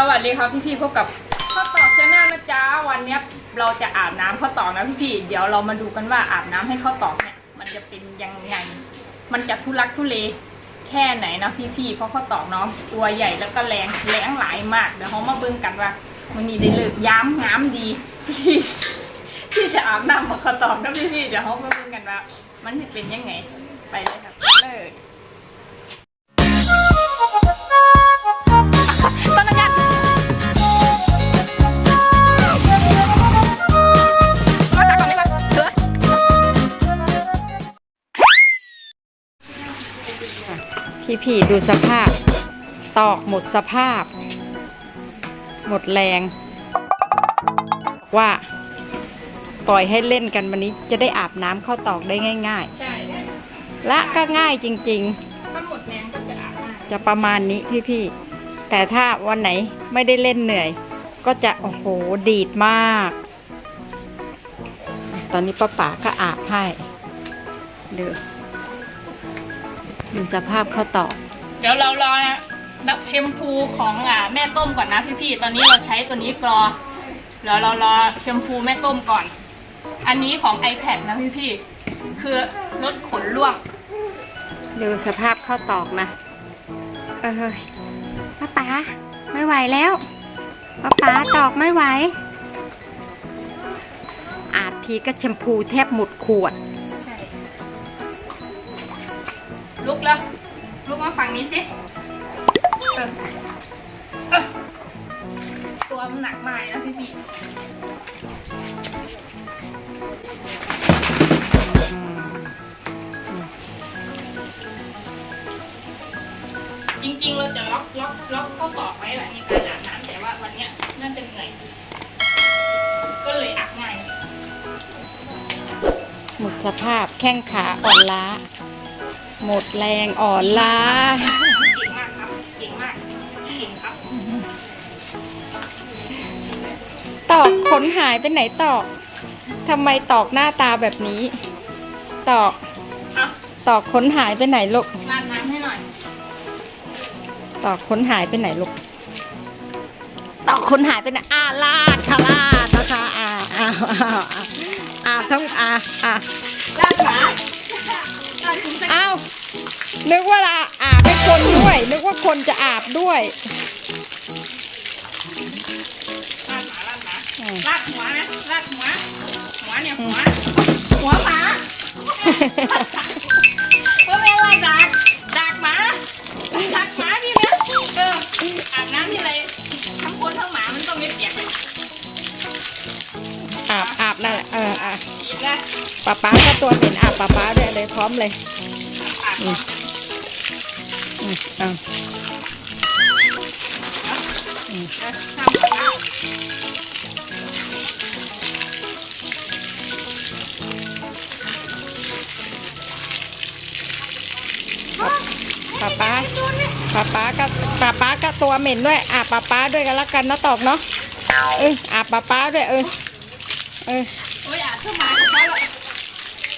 สวัสดีครับพี่พี่พบกับข้าวตอกชาแนลนะจ๊ะวันนี้เราจะอาบน้ำข้าวตอกนะพี่พี่เดี๋ยวเรามาดูกันว่าอาบน้ำให้ข้าวตอกเนี่ยมันจะเป็นยังไงมันจะทุลักทุเลแค่ไหนนะพี่พี่เพราะข้าวตอกเนาะตัวใหญ่แล้วก็แรงแรงหลายมากเดี๋ยวเขามาเบิ่งกันว่ามันนี้ได้เลิกย้ำง้ำดีที่ที่จะอาบน้ำมาข้าวตอกนะพี่พี่เดี๋ยวเขามาเบิ่งกันว่า มันจะเป็นยังไงไปเลยครับเลย พี่พี่ดูสภาพ ตอกหมดสภาพ หมดแรง ว่าปล่อยให้เล่นกันวันนี้จะได้อาบน้ำเข้าตอกได้ง่ายใช่ๆและก็ง่ายจริง ถ้าหมดแรงก็จะอาบน้ๆ จะประมาณนี้พี่พี่ๆแต่ถ้าวันไหนไม่ได้เล่นเหนื่อย ก็จะโอ้โหดีดมาก ตอนนี้ป้าป๋าก็อาบให้ดู ดูสภาพเข้าตอกำเดี๋ยวเรารอนับแชมพูของอ่าแม่ต้มก่อนนะพี่ๆ ตอนนี้เราใช้ตัวนี้กรอเดี๋ยวเรารอแชมพูแม่ต้มก่อน อันนี้ของ iPad นะพี่ๆ คือลดขนร่วง ดูสภาพข้าวตอกนะ เอ้ยป้าป๋าไม่ไหวแล้วป้าป๋าตอกไม่ไหว อาบทีก็แชมพูแทบหมดขวด ลุกแล้วลุกมาฝั่งนี้สิตัวมันหนักมากนะพี่พี่จริงๆ เราจะล็อกล็อกล็อกเข้าต่อไว้แหละในการอาบน้ำแต่ว่าวันนี้น่าจะเหนื่อยก็เลยอาบง่ายหมดสภาพแข้งขาอ่อนล้า หมดแรงอ่อนล้าเก่งมากครับเก่งมากเก่งครับตอกขนหายไปไหนตอกทำไมตอกหน้าตาแบบนี้ ตอกเอาตอกขนหายไปไหนลูกราดน้ำให้หน่อย ตอกขนหายไปไหนลูกตอกขนหายไปไหนอ่าลาดค่ะลาดนะคะอ่าอ่าอ่าอ่าอ่าทั้งอ่าอ่าราดหมาราดคุณสัก อ้าวนึกว่าละอาบให้คนด้วย นึกว่าคนจะอาบด้วยราดหมาราดหมาอืมราดหัวนะราดหัว หัวเนี่ยหัว หัวหมาว่าแม่ว่าดักดักหมาดักหมาพี่เนี่ยเอออาบน้ำที่ไรทั้งคนทั้งหมามันต้องไม่เปียกอาบ อะอีกแล้วป๊าป๊าก็ตัวเหม็นอาบป๊าป๊าด้วยเลยพร้อมเลยอาบก่อนอืมอะออทำก่อนนะป๊าป๊าป๊าป๊าก็ป๊าป๊าก็ตัวเหม็นด้วยอาบป๊าป๊าด้วยกันละกันนะตอกเนาะเอออาบป๊าป๊าด้วยเออเออ